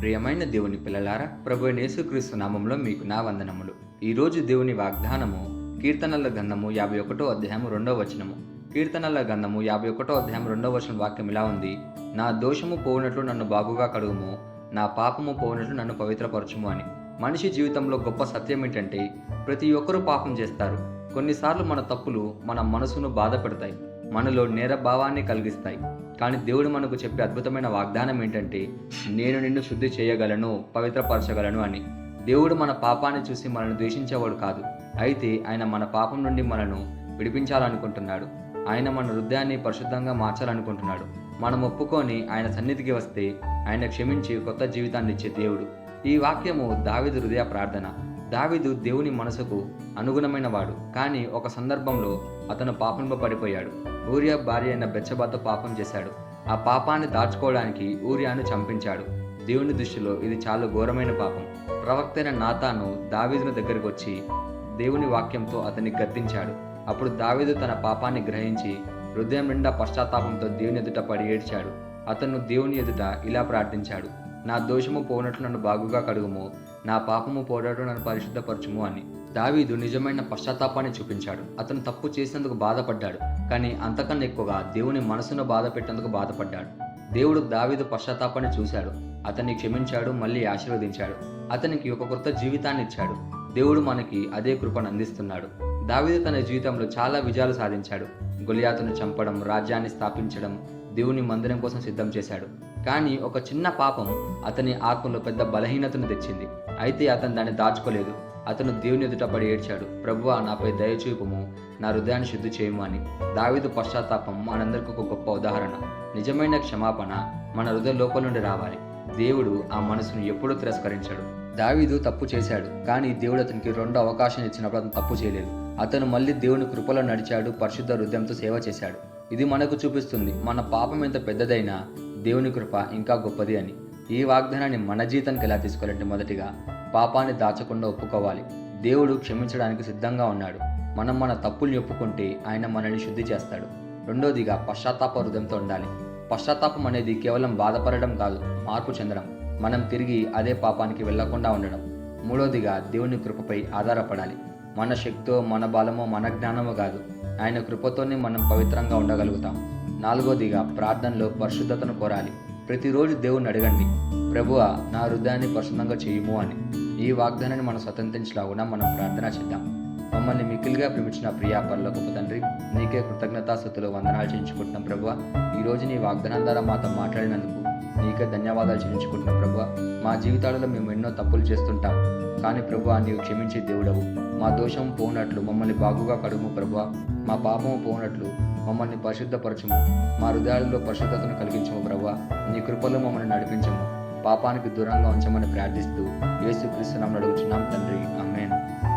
ప్రియమైన దేవుని పిల్లలారా ప్రభు యేసుక్రీస్తు నామంలో మీకు నా వందనములు. ఈరోజు దేవుని వాగ్దానము కీర్తనల గంధము యాభై ఒకటో అధ్యాయము రెండో వచనము. కీర్తనల గంధము యాభై ఒకటో అధ్యాయం రెండో వచనం వాక్యం ఇలా ఉంది. నా దోషము పోనట్లు నన్ను బాగుగా కడుగుము నా పాపము పోనట్లు నన్ను పవిత్రపరచుము అని. మనిషి జీవితంలో గొప్ప సత్యం ఏంటంటే ప్రతి ఒక్కరూ పాపం చేస్తారు. కొన్నిసార్లు మన తప్పులు మన మనసును బాధ పెడతాయి. మనలో నేర భావాన్ని కలిగిస్తాయి. కానీ దేవుడు మనకు చెప్పే అద్భుతమైన వాగ్దానం ఏంటంటే నేను నిన్ను శుద్ధి చేయగలను పవిత్రపరచగలను అని. దేవుడు మన పాపాన్ని చూసి మనల్ని ద్వేషించేవాడు కాదు. అయితే ఆయన మన పాపం నుండి మనను విడిపించాలనుకుంటున్నాడు. ఆయన మన హృదయాన్ని పరిశుద్ధంగా మార్చాలనుకుంటున్నాడు. మనం ఒప్పుకొని ఆయన సన్నిధికి వస్తే ఆయన క్షమించి కొత్త జీవితాన్ని ఇచ్చే దేవుడు. ఈ వాక్యము దావిది హృదయ ప్రార్థన. దావిదు దేవుని మనసుకు అనుగుణమైన వాడు. కానీ ఒక సందర్భంలో అతను పాపంలో పడిపోయాడు ఊరియా భార్య అయిన బెచ్చబాతో పాపం చేశాడు. ఆ పాపాన్ని దాచుకోవడానికి ఊరియాను చంపించాడు. దేవుని దృష్టిలో ఇది చాలా ఘోరమైన పాపం. ప్రవక్తైన నాతాను దావీదుని దగ్గరకు వచ్చి దేవుని వాక్యంతో అతన్ని గద్దించాడు. అప్పుడు దావీదు తన పాపాన్ని గ్రహించి హృదయం నిండా పశ్చాత్తాపంతో దేవుని ఎదుట పడి ఏడ్చాడు. అతను దేవుని ఎదుట ఇలా ప్రార్థించాడు. నా దోషము పోనట్లు నన్ను బాగుగా కడుగుము. నా పాపము పోనట్లు నన్ను పరిశుద్ధపరచుము అని. దావీదు నిజమైన పశ్చాత్తాపాన్ని చూపించాడు. అతను తప్పు చేసినందుకు బాధపడ్డాడు. కానీ అంతకన్నా ఎక్కువగా దేవుని మనసును బాధ పెట్టేందుకు బాధపడ్డాడు. దేవుడు దావీదు పశ్చాత్తాపాన్ని చూశాడు. అతన్ని క్షమించాడు మళ్ళీ ఆశీర్వదించాడు. అతనికి ఒక కొత్త జీవితాన్ని ఇచ్చాడు. దేవుడు మనకి అదే కృపను అందిస్తున్నాడు. దావీదు తన జీవితంలో చాలా విజయాలు సాధించాడు. గొలియాతును చంపడం రాజ్యాన్ని స్థాపించడం దేవుని మందిరం కోసం సిద్ధం చేశాడు. కానీ ఒక చిన్న పాపం అతని ఆత్మలో పెద్ద బలహీనతను తెచ్చింది. అయితే అతను దాన్ని దాచుకోలేదు. అతను దేవుని ఎదుట పడి ఏడ్చాడు. ప్రభువా నాపై దయచూపము నా హృదయాన్ని శుద్ధి చేయము అని. దావీదు పశ్చాత్తాపం మనందరికీ ఒక గొప్ప ఉదాహరణ. నిజమైన క్షమాపణ మన హృదయ లోపల నుండి రావాలి. దేవుడు ఆ మనసును ఎప్పుడూ తిరస్కరించాడు. దావీదు తప్పు చేశాడు. కానీ దేవుడు అతనికి రెండో అవకాశం ఇచ్చినప్పుడు అతను తప్పు చేయలేదు. అతను మళ్ళీ దేవుని కృపలో నడిచాడు పరిశుద్ధ హృదయంతో సేవ చేశాడు. ఇది మనకు చూపిస్తుంది మన పాపం ఎంత పెద్దదైనా దేవుని కృప ఇంకా గొప్పది అని. ఈ వాగ్దానాన్ని మన జీవితానికి ఎలా తీసుకోవాలంటే మొదటిగా పాపాన్ని దాచకుండా ఒప్పుకోవాలి. దేవుడు క్షమించడానికి సిద్ధంగా ఉన్నాడు. మనం మన తప్పుల్ని ఒప్పుకుంటే ఆయన మనల్ని శుద్ధి చేస్తాడు. రెండోదిగా పశ్చాత్తాప హృదయంతో ఉండాలి. పశ్చాత్తాపం అనేది కేవలం బాధపడడం కాదు మార్పు చెందడం. మనం తిరిగి అదే పాపానికి వెళ్ళకుండా ఉండడం. మూడోదిగా దేవుని కృపపై ఆధారపడాలి. మన శక్తో మన బలమో మన జ్ఞానమో కాదు ఆయన కృపతోనే మనం పవిత్రంగా ఉండగలుగుతాం. నాలుగోదిగా ప్రార్థనలో పరిశుద్ధతను కోరాలి. ప్రతిరోజు దేవుణ్ణి అడగండి. ప్రభువ నా హృదయాన్ని పరిశుద్ధంగా చేయుము అని. ఈ వాగ్దానాన్ని మనం స్వతంత్రించలాగున మనం ప్రార్థన చేద్దాం. మమ్మల్ని మిక్కిలిగా ప్రేమించిన ప్రియా పరలోకపు తండ్రి నీకే కృతజ్ఞతాస్థుతులు వందనాలు చేయించుకుంటున్నాం ప్రభువ. ఈరోజు నీ వాగ్దానం ద్వారా మాతో మాట్లాడినందుకు నీకే ధన్యవాదాలు చెల్లించుకుంటున్నాం ప్రభువ. మా జీవితాలలో మేము ఎన్నో తప్పులు చేస్తుంటాం. కానీ ప్రభు నీవు క్షమించే దేవుడవు. మా దోషం పోనట్లు మమ్మల్ని బాగుగా కడుగు ప్రభువ. మా పాపము పోనట్లు మమ్మల్ని పరిశుద్ధపరచము. మా హృదయాల్లో పరిశుద్ధతను కలిగించము ప్రభువ నీ కృపలో మమ్మల్ని నడిపించము. పాపానికి దూరంగా ఉంచమని ప్రార్థిస్తూ యేసుక్రీస్తు నామమున అడుగుచున్నాం తండ్రి.